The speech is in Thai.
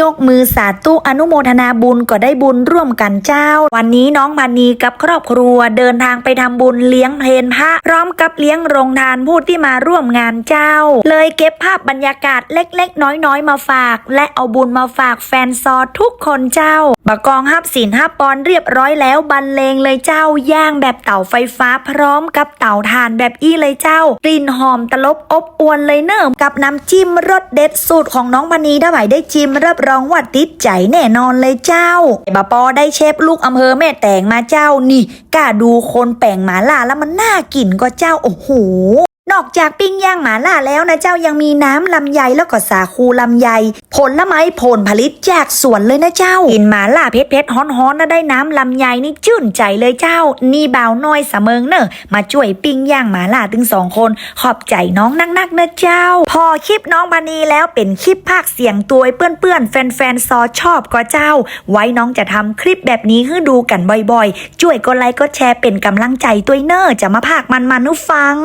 ยกมือสาธุอนุโมทนาบุญก็ได้บุญร่วมกันเจ้า วันนี้น้องมานีกับครอบครัวเดินทางไปทำบุญเลี้ยงเพนพระพร้อมกับเลี้ยงโรงทานผู้ที่มาร่วมงานเจ้า เลยเก็บภาพบรรยากาศเล็กๆ น้อยๆ มาฝาก และเอาบุญมาฝากแฟนซอทุกคนเจ้าบะกองฮับศีลฮับปอนเรียบร้อยแล้วบรรเลงเลยเจ้าย่างแบบเต่าไฟฟ้าพร้อมกับเต่าถ่านแบบอี้เลยเจ้ากลิ่นหอมตลบอบอวนเลยเนิ่มกับน้ำจิ้มรสเด็ดสูตรของน้องมณีถ้าไหวได้ชิมรับรองว่าติดใจแน่นอนเลยเจ้าบะปอได้เชฟลูกอำเภอแม่แตงมาเจ้านี่กล้าดูคนแป่งหมาล่าแล้วมันน่ากินก็เจ้าโอ้โห นอกจากปิ้งย่างหมาล่าแล้วนะเจ้ายังมีน้ำลำไยแล้วก็สาคูลำไย ผลไม้ผลผลิตจากสวนเลยนะเจ้า กินหมาล่าเผ็ดเผ็ดๆฮ้อนๆนะได้น้ำลำไยนี่ชื่นใจเลยเจ้า นี่บ่าวน้อยเสมิงเนอะมาช่วยปิ้งย่างหมาล่าถึงสองคน ขอบใจน้องนักๆนะเจ้า พอคลิปน้องบานีแล้วเป็นคลิปภาคเสียงตัวเปื้อนๆแฟนๆซอชอบก็เจ้า ไว้น้องจะทำคลิปแบบนี้ให้ดูกันบ่อยๆช่วยกดไลค์กดแชร์เป็นกำลังใจตัวเนอร์จะมาภาคมันๆนุฟัง